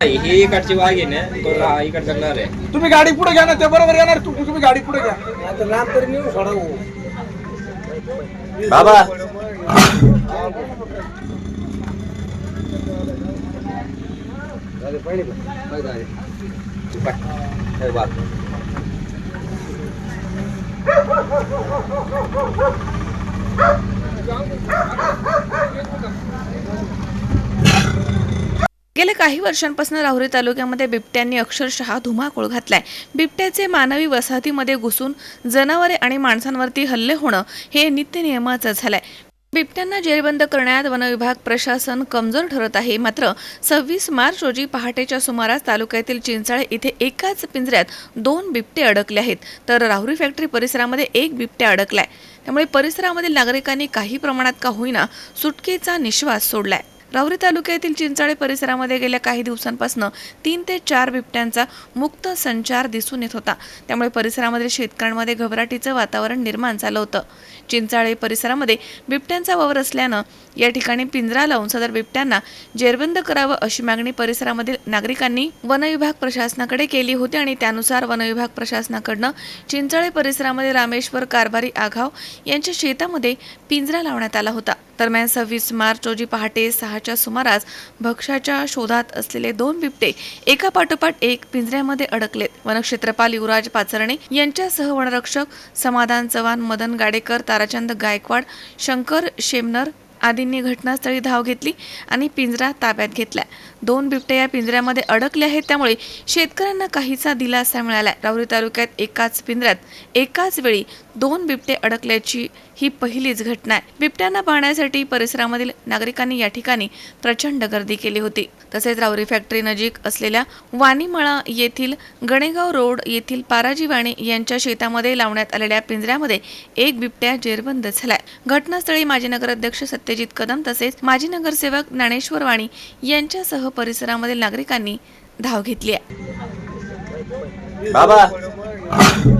ही इकडची वाघ आहे ना तो रा- इकडे करणार आहे. तुम्ही गाडी पुढे घ्या ना ते बरोबर येणार तु- तुम्ही गाडी पुढे घ्या. आता लांब तरी नेऊ सोडा बाबा. गेल्या काही वर्षांपासून राहुरी तालुक्यामध्ये बिबट्यांनी अक्षरशः धुमाकूळ घातलाय. बिबट्याचे मानवी वसाहतीमध्ये घुसून जनावरे आणि माणसांवरती हल्ले होणं हे नित्य नियमाचं झालंय. बिबट्यांना जेरबंद करण्यात वनविभाग प्रशासन कमजोर ठरत आहे. मात्र सव्वीस मार्च रोजी पहाटेच्या सुमारास तालुक्यातील चिंचाळे इथे एकाच पिंजऱ्यात दोन बिबटे अडकले आहेत. तर राहुरी फॅक्टरी परिसरामध्ये एक बिबट्या अडकलाय. त्यामुळे परिसरामधील नागरिकांनी काही प्रमाणात का होईना सुटकेचा निश्वास सोडलाय. राहुरी तालुक्यातील चिंचाळे परिसरामध्ये गेल्या काही दिवसांपासून तीन ते चार बिबट्यांचा मुक्त संचार दिसून येत होता. त्यामुळे परिसरामधील शेतकऱ्यांमध्ये घबराटीचं वातावरण निर्माण झालं होतं. चिंचाळे परिसरामध्ये बिबट्यांचा वावर असल्यानं या ठिकाणी पिंजरा लावून सदर बिबट्यांना जेरबंद करावं अशी मागणी परिसरामधील नागरिकांनी वनविभाग प्रशासनाकडे केली होती आणि त्यानुसार वनविभाग प्रशासनाकडनं चिंचाळे परिसरामध्ये रामेश्वर कारभारी आघाव यांच्या शेतामध्ये पिंजरा लावण्यात आला होता. दरम्यान सव्वीस मार्च रोजी पहाटे सहा सहाच्या सुमारास भक्ष्याच्या शोधात असलेले दोन बिबटे एका पाठोपाठ एक पिंजऱ्यामध्ये अडकलेत. वनक्षेत्रपाल युवराज पाचरणे यांच्यासह वनरक्षक समाधान चव्हाण मदन गाडेकर ताराचंद गायकवाड शंकर शेमनर आदींनी घटनास्थळी धाव घेतली आणि पिंजरा ताब्यात घेतला. दोन बिबटे या पिंजऱ्यामध्ये अडकले आहेत त्यामुळे शेतकऱ्यांना काहीसा दिलासा मिळाला. राहुरी तालुक्यात एकाच पिंजऱ्यात एकाच वेळी दोन बिबटे अडकल्याची ही पहिलीच घटना आहे. बिबट्यांना पाहण्यासाठी परिसरामधील नागरिकांनी या ठिकाणी प्रचंड गर्दी केली होती. तसेच रावरी फॅक्टरी नजीक असलेल्या वाणीमळा येथील गणेगाव रोड येथील पाराजी वाणी यांच्या शेतामध्ये लावण्यात आलेल्या पिंजऱ्यामध्ये एक बिबट्या जेरबंद झालाय. घटनास्थळी माजी नगराध्यक्ष सत्यजित कदम तसेच माजी नगरसेवक ज्ञानेश्वर वाणी यांच्यासह परिसरामधील नागरिकांनी धाव घेतली आहे. बाबा.